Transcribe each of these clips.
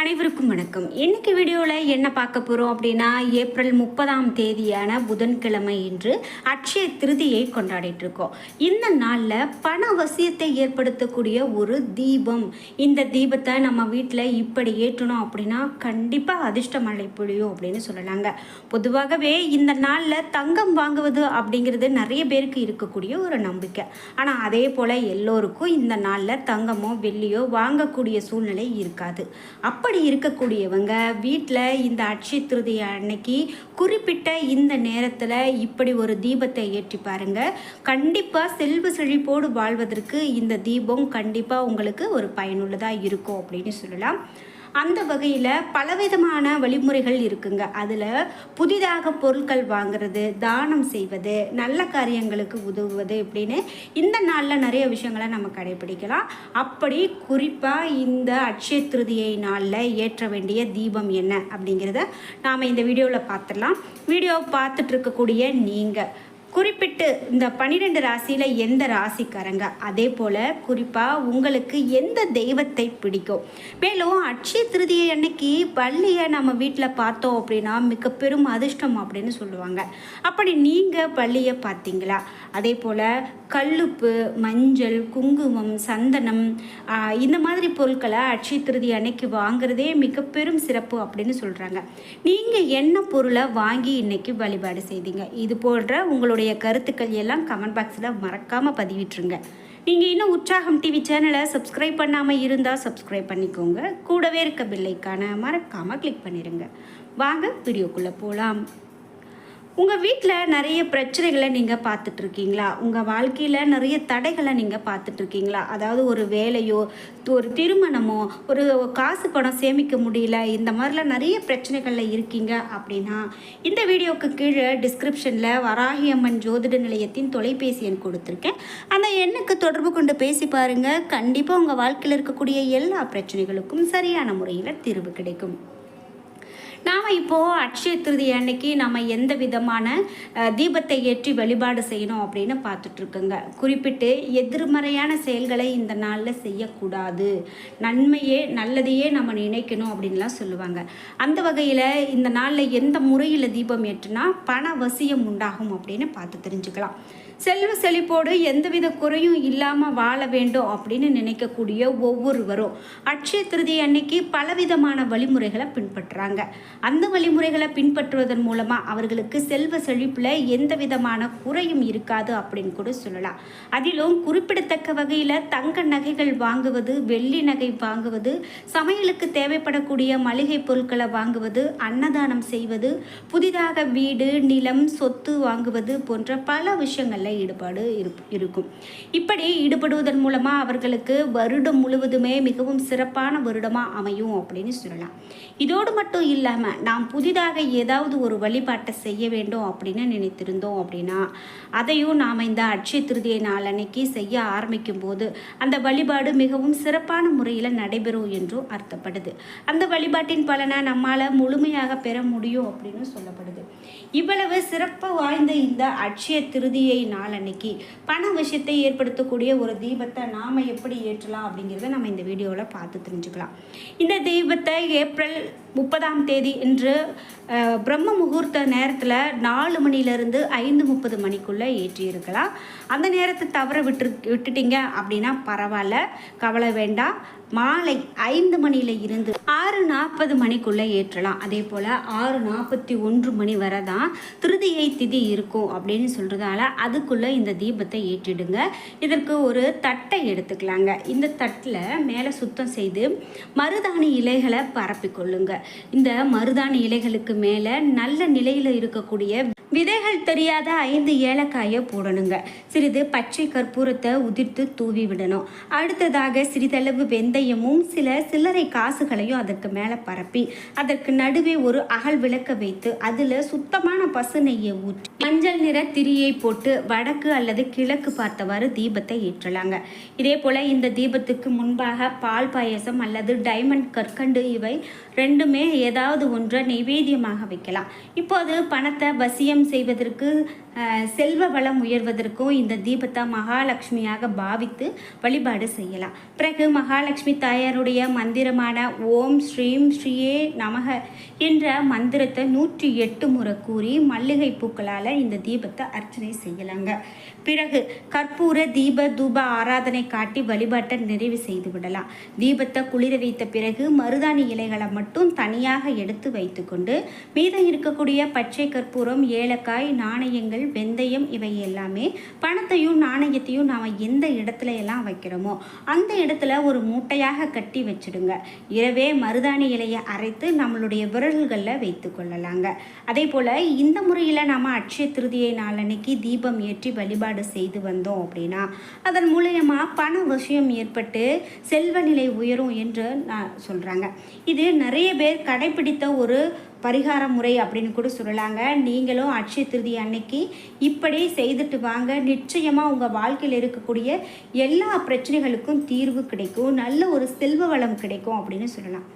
அனைவருக்கும் வணக்கம். இன்றைக்கி வீடியோவில் என்ன பார்க்க போகிறோம் அப்படின்னா ஏப்ரல் முப்பதாம் தேதியான புதன்கிழமை இன்று அட்சய திருதியை கொண்டாடிட்டு இருக்கோம். இந்த நாளில் பண வசியத்தை ஏற்படுத்தக்கூடிய ஒரு தீபம். இந்த தீபத்தை நம்ம வீட்டில் இப்படி ஏற்றணும் அப்படின்னா கண்டிப்பாக அதிர்ஷ்ட மழை பொழியும் அப்படின்னு சொல்லலாங்க. பொதுவாகவே இந்த நாளில் தங்கம் வாங்குவது அப்படிங்கிறது நிறைய பேருக்கு இருக்கக்கூடிய ஒரு நம்பிக்கை. ஆனால் அதே போல் எல்லோருக்கும் இந்த நாளில் தங்கமோ வெள்ளியோ வாங்கக்கூடிய சூழ்நிலை இருக்காது. அப்போ அப்படி இருக்கக்கூடியவங்க வீட்டில் இந்த அட்சய திருதியை அன்னைக்கு குறிப்பிட்ட இந்த நேரத்தில் இப்படி ஒரு தீபத்தை ஏற்றி பாருங்க. கண்டிப்பாக செல்வ செழிப்போடு வாழ்வதற்கு இந்த தீபம் கண்டிப்பாக உங்களுக்கு ஒரு பயனுள்ளதாக இருக்கும் அப்படின்னு சொல்லலாம். அந்த வகையில் பலவிதமான வழிமுறைகள் இருக்குங்க. அதில் புதிதாக பொருட்கள் வாங்குறது தானம் செய்வது நல்ல காரியங்களுக்கு உதவுவது இப்படின்னு இந்த நாளில் நிறைய விஷயங்களை நம்ம கடைபிடிக்கலாம். அப்படி குறிப்பாக இந்த அட்சய திருதியை நாளில் ஏற்ற வேண்டிய தீபம் என்ன அப்படிங்கிறத நாம் இந்த வீடியோவில் பார்த்துடலாம். வீடியோ பார்த்துட்ருக்கக்கூடிய நீங்கள் குறிப்பிட்டு இந்த பன்னிரெண்டு ராசியில் எந்த ராசிக்காரங்க? அதே போல் குறிப்பாக உங்களுக்கு எந்த தெய்வத்தை பிடிக்கும்? மேலும் அட்சய திருதியை அன்னைக்கு பள்ளியை நம்ம வீட்டில் பார்த்தோம் அப்படின்னா மிக பெரும் அதிர்ஷ்டம் அப்படின்னு சொல்லுவாங்க. அப்படி நீங்கள் பள்ளியை பார்த்தீங்களா? அதே போல் கல்லுப்பு மஞ்சள் குங்குமம் சந்தனம் இந்த மாதிரி பொருட்களை அட்சய திருதி அன்னைக்கு வாங்குறதே மிக பெரும் சிறப்பு அப்படின்னு சொல்கிறாங்க நீங்கள் என்ன பொருளை வாங்கி இன்னைக்கு வழிபாடு செய்தீங்க? இது போன்ற உங்களுடைய கருத்துக்கள் எல்லாம் கமெண்ட் பாக்ஸில் மறக்காமல் பதிவிட்டுருங்க. நீங்கள் இன்னும் உற்சாகம் டிவி சேனலை சப்ஸ்கிரைப் பண்ணாமல் இருந்தால் சப்ஸ்கிரைப் பண்ணிக்கோங்க. கூடவே இருக்க பில்லைக்கான மறக்காமல் கிளிக் பண்ணிடுங்க வாங்க வீடியோக்குள்ளே போகலாம் உங்கள் வீட்டில் நிறைய பிரச்சனைகளை நீங்கள் பார்த்துட்ருக்கீங்களா? உங்கள் வாழ்க்கையில் நிறைய தடைகளை நீங்கள் பார்த்துட்ருக்கீங்களா? அதாவது ஒரு வேலையோ ஒரு திருமணமோ ஒரு காசு பணம் சேமிக்க முடியல இந்த மாதிரிலாம் நிறைய பிரச்சனைகளில் இருக்கீங்க அப்படின்னா இந்த வீடியோவுக்கு கீழே டிஸ்கிரிப்ஷனில் வராகியம்மன் ஜோதிட நிலையத்தின் தொலைபேசி எண் கொடுத்துருக்கேன். அந்த எண்ணுக்கு தொடர்பு கொண்டு பேசி பாருங்கள் கண்டிப்பாக உங்கள் வாழ்க்கையில் இருக்கக்கூடிய எல்லா பிரச்சனைகளுக்கும் சரியான முறையில் தீர்வு கிடைக்கும். நாம் இப்போது அக்ஷய திருதி அன்னைக்கு நம்ம எந்த விதமான தீபத்தை ஏற்றி வழிபாடு செய்யணும் அப்படின்னு பார்த்துட்ருக்கோங்க. குறிப்பிட்டு எதிர்மறையான செயல்களை இந்த நாளில் செய்யக்கூடாது. நன்மையே நல்லதையே நம்ம நினைக்கணும் அப்படின்லாம் சொல்லுவாங்க. அந்த வகையில் இந்த நாளில் எந்த முறையில் தீபம் ஏற்றுனா பண வசியம் உண்டாகும் அப்படின்னு பார்த்து தெரிஞ்சுக்கலாம். செல்வ செழிப்போடு எந்தவித குறையும் இல்லாமல் வாழ வேண்டும் அப்படின்னு நினைக்கக்கூடிய ஒவ்வொருவரும் அட்சய திருதி அன்னைக்கு பலவிதமான வழிமுறைகளை பின்பற்றுறாங்க. அந்த வழிமுறைகளை பின்பற்றுவதன் மூலமாக அவர்களுக்கு செல்வ செழிப்பில் எந்த விதமான குறையும் இருக்காது அப்படின்னு கூட சொல்லலாம். அதிலும் குறிப்பிடத்தக்க வகையில் தங்க நகைகள் வாங்குவது வெள்ளி நகை வாங்குவது சமையலுக்கு தேவைப்படக்கூடிய மளிகை பொருட்களை வாங்குவது அன்னதானம் செய்வது புதிதாக வீடு நிலம் சொத்து வாங்குவது போன்ற பல விஷயங்களில் ஈடுபாடு இருப்- இருக்கும். இப்படி ஈடுபடுவதன் மூலமாக அவர்களுக்கு வருடம் முழுவதுமே மிகவும் சிறப்பான வருடமாக அமையும் அப்படின்னு சொல்லலாம். இதோடு மட்டும் இல்லாமல் நாம் புதிதாக ஏதாவது ஒரு வழிபாட்டை செய்ய வேண்டும் அப்படின்னு நினைத்திருந்தோம் அப்படின்னா அதையும் நாம் இந்த அட்சய திருதியை நாளன்னைக்கு செய்ய ஆரம்பிக்கும் போது அந்த வழிபாடு மிகவும் சிறப்பான முறையில் நடைபெறும் என்றும் அர்த்தப்படுது. அந்த வழிபாட்டின் பலனை நம்மால் முழுமையாக பெற முடியும் அப்படின்னு சொல்லப்படுது. இவ்வளவு சிறப்பு வாய்ந்த இந்த அட்சய திருதியை நாளன்னைக்கு பண விஷயத்தை ஏற்படுத்தக்கூடிய ஒரு தீபத்தை நாம் எப்படி ஏற்றலாம் அப்படிங்கிறத நம்ம இந்த வீடியோவில் பார்த்து தெரிஞ்சுக்கலாம். இந்த தீபத்தை ஏப்ரல் முப்பதாம் தேதி இன்று பிரம்ம முகூர்த்த நேரத்தில் நாலு மணிலேருந்து ஐந்து முப்பது மணிக்குள்ளே ஏற்றியிருக்கலாம். அந்த நேரத்தை தவற விட்டு விட்டுட்டீங்க அப்படின்னா பரவாயில்ல கவலை வேண்டாம். மாலை ஐந்து மணியில இருந்து ஆறு நாற்பது மணிக்குள்ளே ஏற்றலாம். அதே போல் ஆறு நாற்பத்தி ஒன்று மணி வரை தான் திருதியை திதி இருக்கும் அப்படின்னு சொல்கிறதால அதுக்குள்ளே இந்த தீபத்தை ஏற்றிடுங்க. இதற்கு ஒரு தட்டை எடுத்துக்கலாங்க. இந்த தட்டில் மேலே சுத்தம் செய்து மருதாணி இலைகளை பரப்பிக்கொள்ளுங்க. இந்த மருதாணி இலைகளுக்கு மேலே நல்ல நிலையில் இருக்கக்கூடிய விதைகள் தெரியாத ஐந்து ஏலக்காயை போடணுங்க. சிறிது பச்சை கற்பூரத்தை உதிர்த்து தூவி விடணும். அடுத்ததாக சிறிதளவு வெந்தயமும் சில சில்லறை காசுகளையும் அதற்கு மேலே பரப்பி அதற்கு நடுவே ஒரு அகல் விளக்க வைத்து அதில் சுத்தமான பசு நெய்யை ஊற்றி மஞ்சள் நிற திரியை போட்டு வடக்கு அல்லது கிழக்கு பார்த்தவாறு தீபத்தை ஏற்றலாங்க. இதே போல் இந்த தீபத்துக்கு முன்பாக பால் பாயசம் அல்லது டைமண்ட் கற்கண்டு இவை ரெண்டுமே ஏதாவது ஒன்றை நைவேத்தியமாக வைக்கலாம். இப்போது பணத்தை வசியம் செய்வதற்கு செல்வ வளம் உயர்வதற்கும் இந்த தீபத்தை மகாலட்சுமியாக பாவித்து வழிபாடு செய்யலாம். பிறகு மகாலட்சுமி தாயாருடைய மந்திரமான ஓம் ஸ்ரீம் ஸ்ரீயே நமக என்ற மந்திரத்தை நூற்றி எட்டு முறை கூறி மல்லிகை பூக்களால் இந்த தீபத்தை அர்ச்சனை செய்யலாம் செய்யலாங்க பிறகு கற்பூர தீப தூப ஆராதனை காட்டி வழிபாட்டை நிறைவு செய்து விடலாம். தீபத்தை குளிர வைத்த பிறகு மருதாணி இலைகளை மட்டும் தனியாக எடுத்து வைத்துக்கொண்டு மீதம் இருக்கக்கூடிய பச்சை கற்பூரம் ஏலக்காய் நாணயங்கள் வெந்தயம் இவை எல்லாமே பணத்தையும் நாணயத்தையும் நாம் எந்த இடத்துல எல்லாம் வைக்கிறோமோ அந்த இடத்துல ஒரு மூட்டையாக கட்டி வச்சிடுங்க. இரவே மருதாணி இலையை அரைத்து நம்மளுடைய விரல்களில் வைத்து கொள்ளலாங்க. அதே போல் இந்த முறையில் நாம் அட்சய திருதியை நாளன்னைக்கு தீபம் ஏற்றி வழிபாடு செய்து வந்தோம் அப்படின்னா அதன் மூலயமா பண விஷயம் ஏற்பட்டு செல்வ நிலை உயரும் என்று நான் சொல்கிறாங்க இது நிறைய பேர் கடைபிடித்த ஒரு பரிகார முறை அப்படின்னு கூட சொல்லலாங்க. நீங்களும் அட்சய திருதி அன்னைக்கு இப்படி செய்துட்டு வாங்க. நிச்சயமாக உங்கள் வாழ்க்கையில் இருக்கக்கூடிய எல்லா பிரச்சனைகளுக்கும் தீர்வு கிடைக்கும். நல்ல ஒரு செல்வ வளம் கிடைக்கும் அப்படின்னு சொல்லலாம்.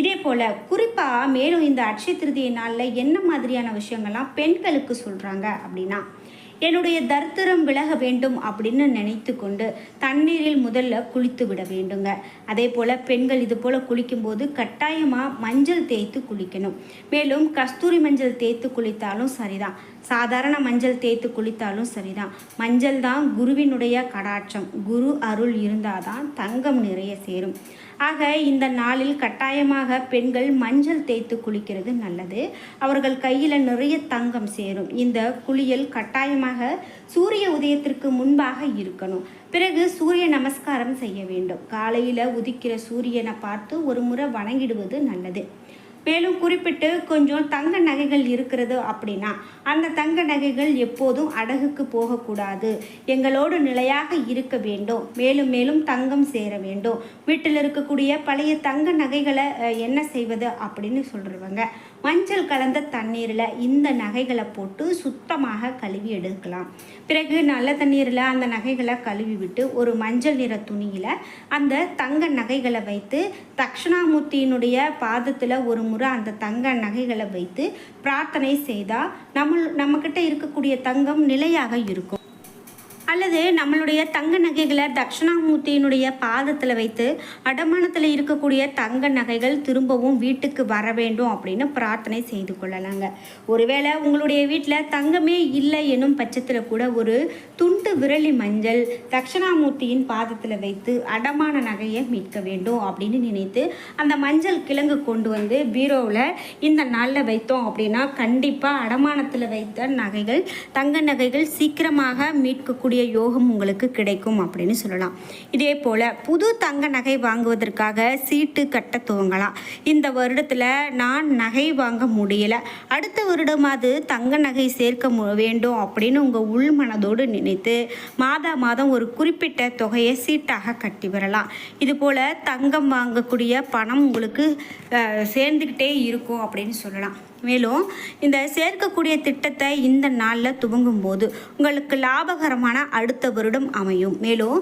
இதே போல் குறிப்பாக மேலும் இந்த அட்சய திருதியை நாளில் என்ன மாதிரியான விஷயங்கள்லாம் பெண்களுக்கு சொல்கிறாங்க அப்படின்னா என்னுடைய தர்த்தரம் விலக வேண்டும் அப்படின்னு நினைத்து கொண்டு தண்ணீரில் முதல்ல குளித்து விட வேண்டுங்க. அதே போல் பெண்கள் இது போல் குளிக்கும்போது கட்டாயமாக மஞ்சள் தேய்த்து குளிக்கணும். மேலும் கஸ்தூரி மஞ்சள் தேய்த்து குளித்தாலும் சரிதான். சாதாரண மஞ்சள் தேய்த்து குளித்தாலும் சரிதான். மஞ்சள் தான் குருவினுடைய கடாட்சம். குரு அருள் இருந்தால் தான் தங்கம் நிறைய சேரும். ஆக இந்த நாளில் கட்டாயமாக பெண்கள் மஞ்சள் தேய்த்து குளிக்கிறது நல்லது. அவர்கள் கையில் நிறைய தங்கம் சேரும். இந்த குளியல் கட்டாயமாக சூரிய உதயத்திற்கு முன்பாக இருக்கணும். பிறகு சூரிய நமஸ்காரம் செய்ய வேண்டும். காலையில் உதிக்கிற சூரியனை பார்த்து ஒரு முறை வணங்கிடுவது நல்லது. மேலும் குறிப்பிட்டு கொஞ்சம் தங்க நகைகள் இருக்கிறது அப்படின்னா அந்த தங்க நகைகள் எப்போதும் அடகுக்கு போகக்கூடாது. எங்களோடு நிலையாக இருக்க வேண்டும். மேலும் மேலும் தங்கம் சேர வேண்டும். வீட்டில் இருக்கக்கூடிய பழைய தங்க நகைகளை என்ன செய்வது அப்படின்னு சொல்கிறவங்க மஞ்சள் கலந்த தண்ணீரில் இந்த நகைகளை போட்டு சுத்தமாக கழுவி எடுக்கலாம். பிறகு நல்ல தண்ணீரில் அந்த நகைகளை கழுவி விட்டு ஒரு மஞ்சள் நிற துணியில் அந்த தங்க நகைகளை வைத்து தக்ஷணாமூர்த்தியினுடைய பாதத்தில் ஒரு முறை அந்த தங்க நகைகளை வைத்து பிரார்த்தனை செய்தால் நம்ம நம்மக்கிட்ட இருக்கக்கூடிய தங்கம் நிலையாக இருக்கும். அல்லது நம்மளுடைய தங்க நகைகளை தட்சிணாமூர்த்தியினுடைய பாதத்தில் வைத்து அடமானத்தில் இருக்கக்கூடிய தங்க நகைகள் திரும்பவும் வீட்டுக்கு வர வேண்டும் அப்படின்னு பிரார்த்தனை செய்து கொள்ளலாங்க. ஒருவேளை உங்களுடைய வீட்டில் தங்கமே இல்லை எனும் பட்சத்தில் கூட ஒரு துண்டு விரலி மஞ்சள் தட்சிணாமூர்த்தியின் பாதத்தில் வைத்து அடமான நகையை மீட்க வேண்டும் அப்படின்னு நினைத்து அந்த மஞ்சள் கிழங்கு கொண்டு வந்து பீரோவில் இந்த நாளில் வைத்தோம் அப்படின்னா கண்டிப்பாக அடமானத்தில் வைத்த நகைகள் தங்க நகைகள் சீக்கிரமாக மீட்கக்கூடிய யோகம் உங்களுக்கு கிடைக்கும் அப்படின்னு சொல்லலாம். இதே போல் புது தங்க நகை வாங்குவதற்காக சீட்டு கட்ட துவங்கலாம். இந்த வருடத்தில் நான் நகை வாங்க முடியல. அடுத்த வருடமாவது தங்க நகை சேர்க்க வேண்டும் அப்படின்னு உங்கள் உள் மனதோடு நினைத்து மாதா மாதம் ஒரு குறிப்பிட்ட தொகையை சீட்டாக கட்டி வரலாம். இது போல் தங்கம் வாங்கக்கூடிய பணம் உங்களுக்கு சேர்ந்துக்கிட்டே இருக்கும் அப்படின்னு சொல்லலாம். மேலும் இந்த சேர்க்கக்கூடிய திட்டத்தை இந்த நாளில் துவங்கும் போது உங்களுக்கு லாபகரமான அடுத்த வருடம் அமையும். மேலும்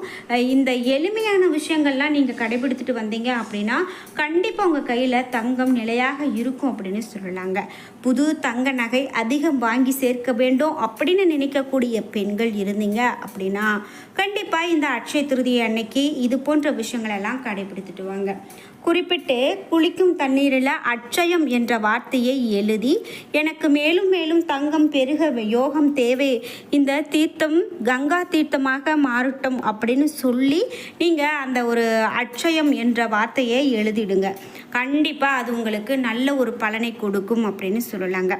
இந்த எளிமையான விஷயங்கள்லாம் நீங்கள் கடைபிடித்துட்டு வந்தீங்க அப்படின்னா கண்டிப்பாக உங்கள் கையில் தங்கம் நிலையாக இருக்கும் அப்படின்னு சொல்லலாங்க. புது தங்க நகை அதிகம் வாங்கி சேர்க்க வேண்டும் அப்படின்னு நினைக்கக்கூடிய பெண்கள் இருந்தீங்க அப்படின்னா கண்டிப்பாக இந்த அட்சய திருதி அன்னைக்கு இது போன்ற விஷயங்களெல்லாம் கடைபிடித்துட்டு வாங்க. குறிப்பிட்டு குளிக்கும் தண்ணீரில் அட்சயம் என்ற வார்த்தையை எழுதி எனக்கு மேலும் மேலும் தங்கம் பெருக யோகம் தேவை இந்த தீர்த்தம் கங்கா தீர்த்தமாக மாறட்டும் அப்படின்னு சொல்லி நீங்கள் அந்த ஒரு அட்சயம் என்ற வார்த்தையை எழுதிடுங்க. கண்டிப்பாக அது உங்களுக்கு நல்ல ஒரு பலனை கொடுக்கும் அப்படின்னு சொல்லலாங்க.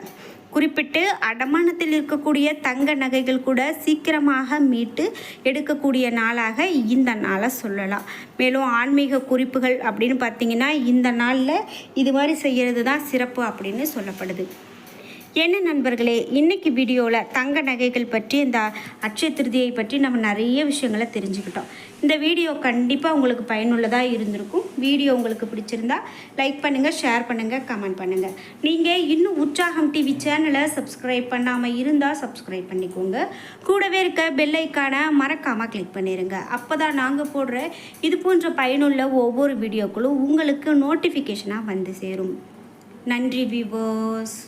குறிப்பிட்டு அடமானத்தில் இருக்கக்கூடிய தங்க நகைகள் கூட சீக்கிரமாக மீட்டு எடுக்கக்கூடிய நாளாக இந்த நாளை சொல்லலாம். மேலும் ஆன்மீக குறிப்புகள் அப்படின்னு பார்த்தீங்கன்னா இந்த நாளில் இது மாதிரி செய்கிறது தான் சிறப்பு அப்படின்னு சொல்லப்படுது. என்ன நண்பர்களே இன்றைக்கி வீடியோவில் தங்க நகைகள் பற்றி இந்த அட்சய திருதியை பற்றி நம்ம நிறைய விஷயங்களை தெரிஞ்சுக்கிட்டோம். இந்த வீடியோ கண்டிப்பாக உங்களுக்கு பயனுள்ளதாக இருந்திருக்கும். வீடியோ உங்களுக்கு பிடிச்சிருந்தா லைக் பண்ணுங்கள் ஷேர் பண்ணுங்கள் கமெண்ட் பண்ணுங்கள் நீங்கள் இன்னும் உற்சாகம் டிவி சேனலை சப்ஸ்கிரைப் பண்ணாமல் இருந்தால் சப்ஸ்கிரைப் பண்ணிக்கோங்க. கூடவே இருக்க பெல் ஐக்கானை மறக்காமல் கிளிக் பண்ணிடுங்க அப்போ தான் நாங்கள் போடுற இது போன்ற பயனுள்ள ஒவ்வொரு வீடியோக்களும் உங்களுக்கு நோட்டிஃபிகேஷனாக வந்து சேரும். நன்றி விவோஸ்